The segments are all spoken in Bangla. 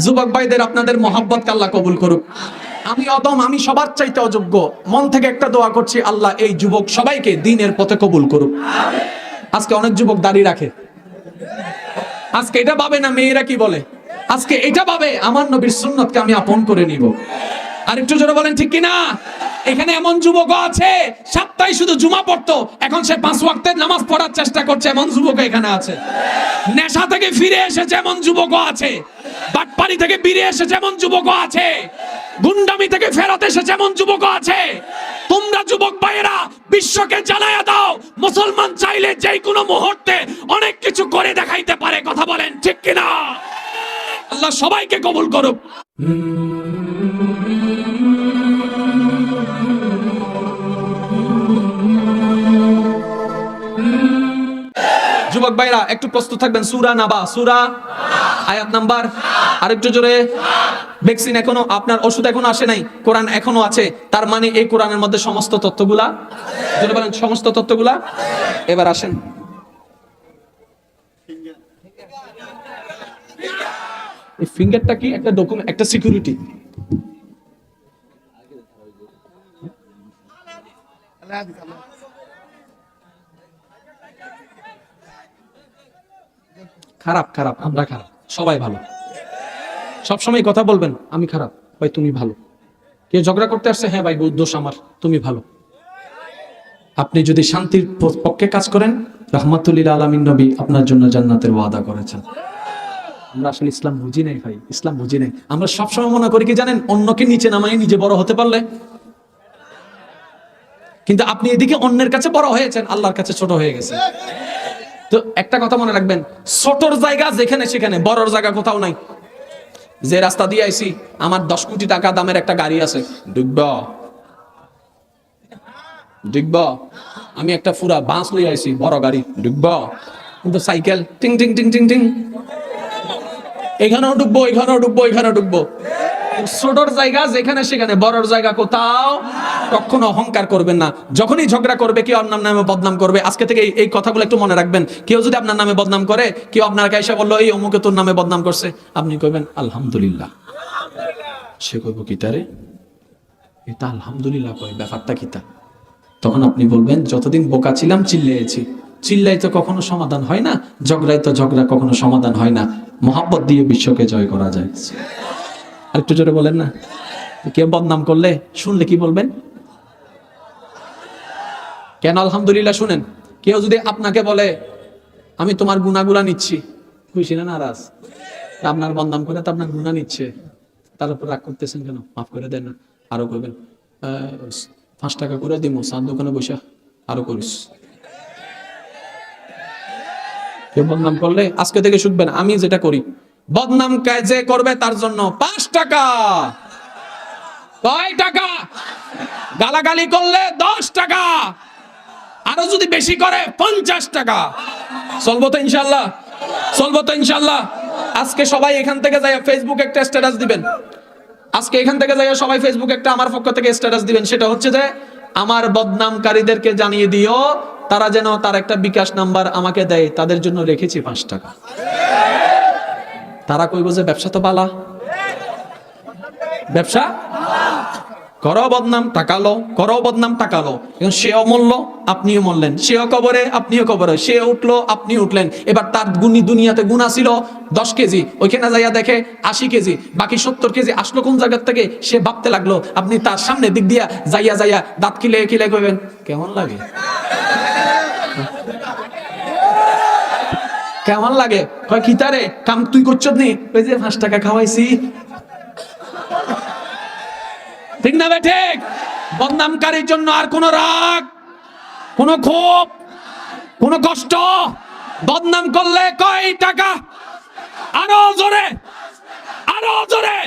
যুবক ভাইদের, আপনাদের মহাব্বত আল্লাহ কবুল করুক। আমি অদম, আমি সবার চাইতে অযোগ্য। মন থেকে একটা দোয়া করছি, আল্লাহ এই যুবক সবাইকে দিনের পথে কবুল করুক। আজকে অনেক যুবক দাঁড়িয়ে রাখে। আজকে এটা পাবে না, মেয়েরা কি বলে? আজকে এটা পাবে আমার নবীর সুন্নতকে আমি আপন করে নিব। আর একটু জোরে বলেন, ঠিক কিনা? এখানে এমন যুবক আছে সপ্তাহে শুধু জুমা পড়তো, এখন সে পাঁচ ওয়াক্তের নামাজ পড়ার চেষ্টা করছে, এমন যুবক এখানে আছে। নেশা থেকে ফিরে এসেছে এমন যুবক আছে, বাটপাড়ি থেকে ফিরে এসেছে এমন যুবক আছে, গুন্ডামি থেকে ফেরত এসেছে এমন যুবক আছে, তোমরা যুবক ভাইয়েরা, বিশ্বকে জানায়া দাও, মুসলমান চাইলে যে কোনো মুহূর্তে অনেক কিছু করে দেখাইতে পারে, কথা বলেন, ঠিক কিনা? আল্লাহ সবাইকে কবুল করুক। যুবক ভাইরা, একটু প্রস্তুত থাকবেন। সুরা নাবা, সুরা আয়াত নাম্বার আরেকটু জোরে। ভ্যাকসিন এখনও, আপনার ওষুধ এখনও আসে নাই, কোরআন এখনও আছে, তার মানে এই কোরআনের মধ্যে সমস্ত তথ্যগুলা, জোরে বলেন, সমস্ত তথ্যগুলা এবার আসেন। এই ফিঙ্গারটা কি একটা ডকুমেন্ট একটা সিকিউরিটি খারাপ খারাপ, আমরা খারাপ, সবাই ভালো। সবসময় কথা বলবেন, আমি খারাপ, ভাই তুমি ভালো। কে ঝগড়া করতে আসছে হ্যাঁ ভাই দোষ আমার তুমি ভালো। আপনি যদি শান্তির পক্ষে কাজ করেন, রহমাতুল্লিল আলমিন নবী আপনার জন্য জান্নাতের ওয়াদা করেছেন। আমরা আসলে ইসলাম বুঝি নাই ভাই, ইসলাম বুঝি নাই। আমরা সবসময় মনে করি কি জানেন, অন্যকে নিচে নামাই নিজে বড় হতে পারলে। কিন্তু আপনি এদিকে অন্যের কাছে বড় হয়েছেন, আল্লাহর কাছে ছোট হয়ে গেছে তো একটা কথা মনে রাখবেন, ছোটর জায়গা যেখানে সেখানে, বড়র জায়গা কোথাও নাই। যে রাস্তা দিয়ে আইছি, আমার দশ কোটি টাকা দামের একটা গাড়ি আছে। ডুবব। ডুবব। আমি একটা ফুরা বাঁশ লই আইছি, বড় গাড়ি। ডুবব। কিন্তু সাইকেল, টিং টিং টিং টিং টিং। এখানেও ডুববো এখানেও ডুববো এখানেও ডুববো। ছোটর জায়গা যেখানে সেখানে, বড়র জায়গা কোথাও কখনো অহংকার করবেন না। যখনই ঝগড়া করবে, কেউ আপনার নামে বদনাম করবে। আজকে থেকে এই- কথাগুলো একটু মনে রাখবেন। কেউ যদি আপনার নামে বদনাম করে, কেউ আপনার কাছে বলল, এই অমুকে তোর নামে বদনাম করছে। আপনি কইবেন, আলহামদুলিল্লাহ। সে কইব কিতারে এটা আলহামদুলিল্লাহ কই ব্যাপারটা কিতা তখন আপনি বলবেন, যতদিন বোকা ছিলাম চিল্লিয়েছি চিল্লাই তো কখনো সমাধান হয় না, ঝগড়াই তো ঝগড়া, কখনো সমাধান হয় না। মহাব্বত দিয়ে বিশ্বকে জয় করা যায়। আর একটু জোরে বলেন না। কেউ বদনাম করলে শুনলে কি বলবেন? কেন আলহামদুলিল্লাহ শুনেন? কেউ যদি আপনাকে বলে, আমি তোমার গুণাগুলা নিচ্ছি। খুশি না নারাজ? আপনার বদনাম করে তো আপনার গুণা নিচ্ছে। তার উপর রাগ করতেছেন কেন? মাফ করে দেন না। আরও করবেন। পাঁচ টাকা করে দিব চার দোকানে বসে আরও করিস। কেউ বদনাম করলে আজকে থেকে শুনবেন আমি যেটা করি। বদনাম যে করবে তার জন্য পাঁচ টাকা। কয় টাকা? গালাগালি করলে দশ টাকা। আরও যদি বেশি করে, পঞ্চাশ টাকা। চলবো তো ইনশাল্লাহ চলবো তো ইনশাল্লাহ আজকে সবাই এখান থেকে যাই ফেসবুক একটা স্ট্যাটাস দিবেন। আজকে এখান থেকে যাই সবাই ফেসবুক একটা আমার পক্ষ থেকে স্ট্যাটাস দিবেন। সেটা হচ্ছে যে, আমার বদনামকারীদেরকে জানিয়ে দিও, তারা যেন তার একটা বিকাশ নাম্বার আমাকে দেয়। তাদের জন্য রেখেছি পাঁচ টাকা। তারা কইব যে, ব্যবসা তো বালা ব্যবসা? করো বদনাম টাকালো করো বদনাম টাকালো এখন সেও মরলো, আপনিও মরলেন। সেও কবরে, আপনিও কবরে। সে উঠল, আপনি উঠলেন। এবার তার গুণি দুনিয়াতে গুণা ছিল দশ কেজি। ওইখানে যাইয়া দেখে আশি কেজি, বাকি সত্তর কেজি আসলো কোন জায়গার থেকে? সে ভাবতে লাগল, আপনি তার সামনে দিক দিয়া যাইয়া যাইয়া দাঁত কিলে কিলে কইবেন কেমন লাগে? কেমন লাগে? কয় খিতারে কাম তুই করছ নি? ওই যে পাঁচ টাকা খাওয়াইছি ঠিক না ঠিক? বদনামকারীর জন্য আর কোন রাগ, কোন ক্ষোভ, কোন কষ্ট? বদনাম করলে কয় টাকা? আরও জোরে আরও জোরে।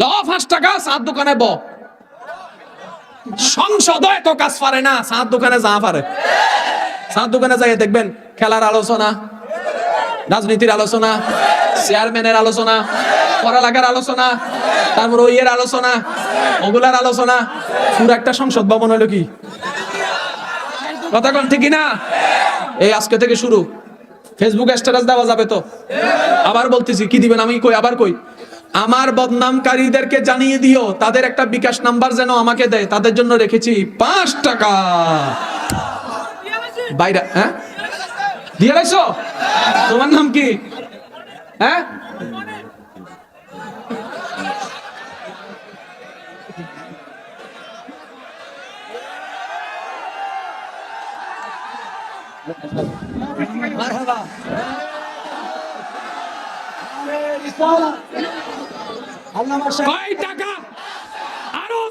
ল, পাঁচ টাকা, সাত দোকানে ব। সংসদ এত কাজ পারে না, সাত দোকানে যা পারে। সাত দোকানে যাই, দেখবেন খেলার আলোচনা, রাজনীতির আলোচনা চেয়ারম্যানের আলোচনা, পড়ালেখার আলোচনা, তারপর ওইয়ের আলোচনা ওগুলার আলোচনা পুরো একটা সংসদ ভবন হলো কি? কথা কোন? ঠিকই না এই আজকে থেকে শুরু। ফেসবুক স্ট্যাটাস দেওয়া যাবে তো। আবার বলতেছি, কি দিবেন? আমি কই, আবার কই। আমার বদনামকারীদেরকে জানিয়ে দিও, তাদের একটা বিকাশ নাম্বার যেন আমাকে দেয়, তাদের জন্য রেখেছি পাঁচ টাকা। বাইরা হ্যাঁ? দিয়ে রাখছো তোমার নাম কি? হ্যাঁ?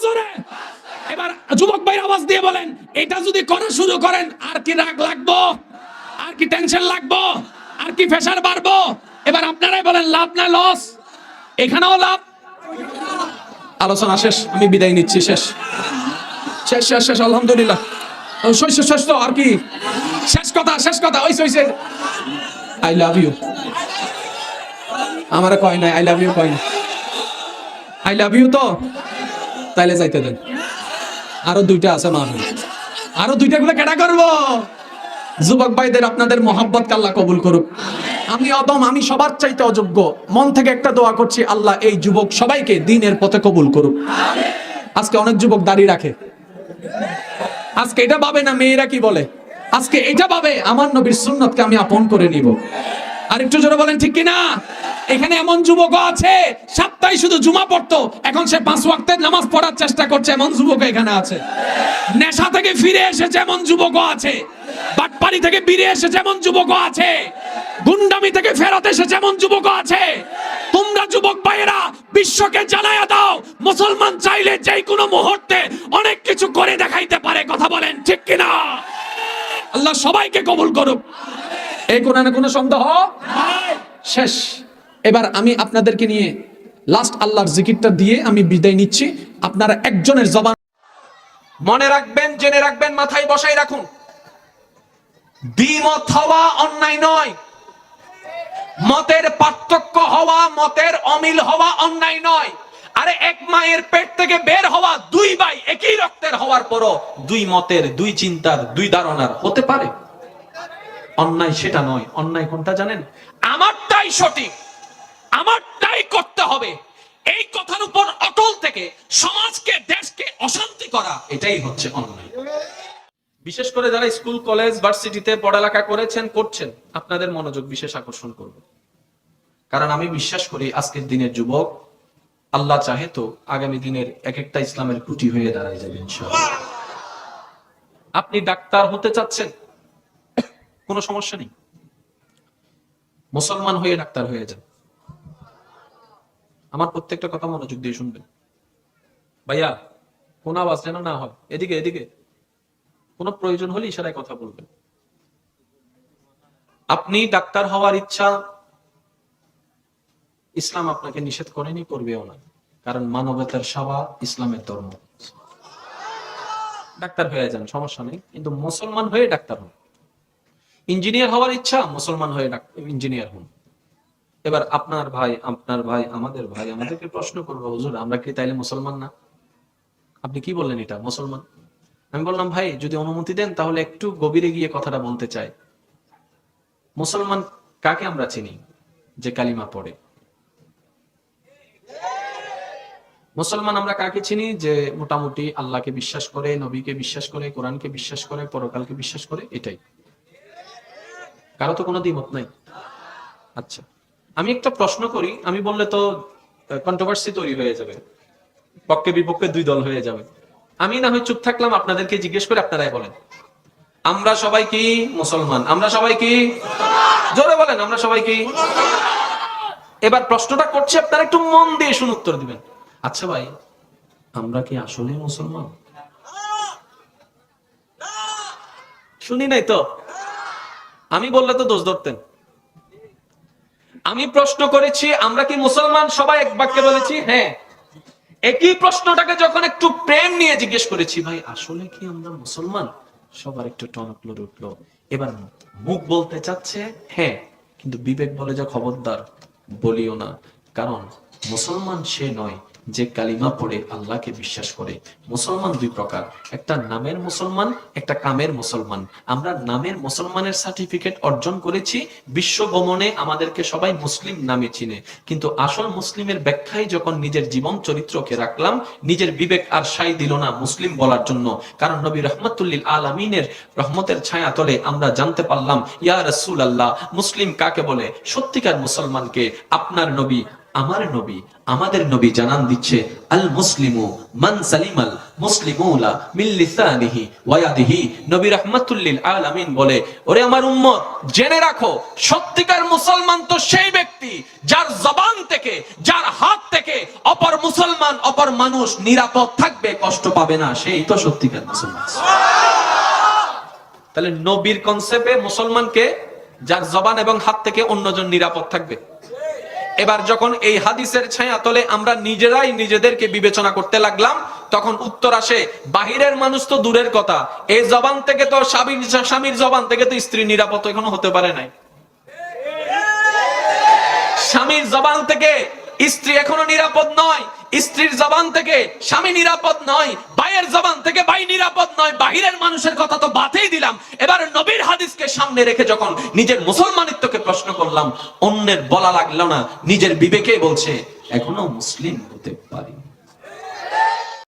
জোরে। এবার যুবক ভাই আওয়াজ দিয়ে বলেন, এটা যদি করা শুরু করেন, আর কি রাগ লাগবো? আর কি টেনশন লাগবো? আর কি প্রেশার বাড়বো? এবার আপনারাই বলেন, লাভ না লস এখানেও লাভ। আলোচনা শেষ আমি বিদায় নিচ্ছি শেষ। শেষ শেষ শেষ আলহামদুলিল্লাহ। শেষ শেষ, তো আর কি? শেষ কথা শেষ কথা ওই সইছে আই লাভ ইউ আমার কয় নাই আই লাভ ইউ কয় না। আই লাভ ইউ তো? তাইলে যাইতে দেন। আরও দুইটা আছে মাহফিল আরও দুইটা গুলো কেটা করব? যুবক ভাইদের আপনাদের মোহাব্বত কাল্লা কবুল করুক। আমি অদম, আমি সবার চাইতে অযোগ্য। মন থেকে একটা দোয়া করছি, আল্লাহ, এই যুবক সবাইকে দিনের পথে কবুল করুক। আজকে অনেক যুবক দাঁড়িয়ে রাখে। আজকে এটা ভাবে না, মেয়েরা কি বলে? আজকে এটা ভাবে, আমার নবীর সুন্নতকে আমি আপন করে নিব। আর একটু জোরে বলেন, ঠিক কিনা? এখানে এমন যুবক আছে, সপ্তাহে শুধু জুমা পড়তো, এখন সে পাঁচ ওয়াক্তের নামাজ পড়ার চেষ্টা করছে, এমন যুবক এখানে আছে। নেশা থেকে ফিরে এসেছে, এমন যুবক আছে। বাটপাড়ি থেকে ফিরে এসেছে এমন যুবক আছে, গুন্ডামি থেকে ফেরত এসেছে এমন যুবক আছে, তোমরা যুবক ভাইয়েরা বিশ্বকে জানায়া দাও, মুসলমান চাইলে যে কোনো মুহূর্তে অনেক কিছু করে দেখাইতে পারে, কথা বলেন ঠিক কিনা? আল্লাহ সবাইকে কবুল করুক। এই কোরআনে কোনো সন্দেহ? শেষ। এবার আমি আপনাদেরকে নিয়ে লাস্ট আল্লাহর জিকিরটা দিয়ে আমি বিদায় নিচ্ছি। আপনারা একজনের জবান মনে রাখবেন, জেনে রাখবেন, মাথায় বসাই রাখুন। দ্বিমত হওয়া অন্যায় নয়। মতের পার্থক্য হওয়া, মতের অমিল হওয়া অন্যায় নয়। আরে এক মায়ের পেট থেকে বের হওয়া দুই ভাই একই রক্তের হওয়ার পরও দুই মতের, দুই চিন্তার, দুই ধারণার হতে পারে। অন্যায় সেটা নয়। অন্যায় কোনটা জানেন? আমারটাই সঠিক। আমারটাই করতে হবে। এই কথার উপর অটল থেকে সমাজকে, দেশকে অশান্তি করা, এটাই হচ্ছে অন্যায়। বিশেষ করে যারা স্কুল, কলেজ, ভার্সিটিতে পড়ালেখা করেছেন, করছেন, আপনাদের মনোযোগ বিশেষ আকর্ষণ করব। কারণ আমি বিশ্বাস করি আজকের দিনের যুবক, আল্লাহ চাহে তো আগামী দিনের এক একটা ইসলামের খুঁটি হয়ে দাঁড়ায় যাবে আপনি ডাক্তার হতে চাচ্ছেন, কোনো সমস্যা নেই। মুসলমান হয়ে ডাক্তার হয়ে যান। আমার প্রত্যেকটা কথা মনোযোগ দিয়ে শুনবেন। ভাইয়া কোন আওয়াজ যেন না হয়। এদিকে এদিকে। কোনো প্রয়োজন হলে ইশারায় কথা বলবেন। আপনি ডাক্তার হওয়ার ইচ্ছা, ইসলাম আপনাকে নিষেধ করেনি, করবেও না। কারণ মানবতার সেবা ইসলামের ধর্ম। ডাক্তার হয়ে যান, সমস্যা নেই। কিন্তু মুসলমান হয়ে ডাক্তার হন। ইঞ্জিনিয়ার হওয়ার ইচ্ছা, মুসলমান হয়ে ইঞ্জিনিয়ার হন। এবার আপনার ভাই আপনার ভাই, আমাদের ভাই, আমাদেরকে প্রশ্ন করব, হুজুর, আমরা কি তাইলে মুসলমান না? আপনি কি বললেন এটা, মুসলমান? আমি বললাম, ভাই, যদি অনুমতি দেন, তাহলে একটু গভীরে গিয়ে কথাটা বলতে চাই। মুসলমান কাকে আমরা চিনি যে কালিমা পড়ে? মুসলমান আমরা কাকে চিনি যে মোটামুটি আল্লাহকে বিশ্বাস করে, নবীকে বিশ্বাস করে, কোরআনকে বিশ্বাস করে, পরকালকে বিশ্বাস করে? এটাই। কারও তো কোনো দ্বিমত নাই। আচ্ছা আমি একটা প্রশ্ন করি, আমি বললে তো কন্ট্রোভার্সি তৈরি হয়ে যাবে। পক্ষে বিপক্ষে দুই দল হয়ে যাবে। আমি না হয় চুপ থাকলাম, আপনাদেরকে জিজ্ঞেস করে আপনারাই বলেন। আমরা সবাই কি মুসলমান? আমরা সবাই কি? জোরে বলেন, আমরা সবাই কি? এবার প্রশ্নটা করছি, আপনারা একটু মন দিয়ে শুন উত্তর দিবেন। আচ্ছা ভাই, আমরা কি আসলে মুসলমান? শুনি নাই তো? আমি বললে তো দোষ ধরতেন। আমি প্রশ্ন করেছি, আমরা কি মুসলমান? সবাই এক বাক্যে বলেছি হ্যাঁ। একই প্রশ্নটাকে যখন একটু প্রেম নিয়ে জিজ্ঞেস করেছি, ভাই, আসলে কি আমরা মুসলমান? সবার একটু টনক টনকলো উঠল। এবার মুখ বলতে চাচ্ছে হ্যাঁ কিন্তু বিবেক বলে যা খবরদার, বলিও না। কারণ মুসলমান সে নয় যে কালিমা পড়ে আল্লাহকে বিশ্বাস করে। মুসলমান দুই প্রকার, একটা নামের মুসলমান, একটা কামের মুসলমান। আমরা নামের মুসলমানের সার্টিফিকেট অর্জন করেছি, বিশ্ব গমনে আমাদেরকে সবাই মুসলিম নামে চিনে। কিন্তু আসল মুসলিমের ব্যাখ্যায় যখন নিজের জীবন চরিত্রকে রাখলাম, নিজের বিবেক আর সাই দিল না মুসলিম বলার জন্য। কারণ নবী রহমতুল্লিল আলমিনের রহমতের ছায়া তলে আমরা জানতে পারলাম, ইয়া রসুল আল্লাহ মুসলিম কাকে বলে? সত্যিকার মুসলমানকে, আপনার নবী আমার নবী, আমাদের নবী জানান দিচ্ছে আল মুসলিমু মান সালিমাল মুসলিমুলা লিসানিহি নবী রাহমাতুল্লিল আলামিন বলে, ওরে আমার উম্মত, জেনে রাখো, সত্যিকার মুসলমান তো সেই ব্যক্তি যার জবান থেকে, যার হাত থেকে অপর মুসলমান, অপর মানুষ নিরাপদ থাকবে, কষ্ট পাবে না, সেই তো সত্যিকার মুসলমান। তাহলে নবীর কনসেপ্টে মুসলমানকে যার জবান এবং হাত থেকে অন্যজন নিরাপদ থাকবে। এবার যখন এই হাদিসের ছায়া তলে আমরা নিজেরাই নিজেদেরকে বিবেচনা করতে লাগলাম, তখন উত্তর আসে, বাহিরের মানুষ তো দূরের কথা। এই জবান থেকে তো স্বামীর স্বামীর জবান থেকে তো স্ত্রী নিরাপদ এখনও হতে পারে নাই। স্বামীর জবান থেকে স্ত্রী এখনও নিরাপদ নয়। স্ত্রীর জবান থেকে স্বামী নিরাপদ নয়। ভাইয়ের জবান থেকে ভাই নিরাপদ নয়, বাহিরের মানুষের কথা তো বাতেই দিলাম। এবার নবীর হাদিসকে সামনে রেখে যখন নিজের মুসলমানিত্বকে প্রশ্ন করলাম, অন্যের বলা লাগল না, নিজের বিবেকে বলছে, এখনও মুসলিম হতে পারি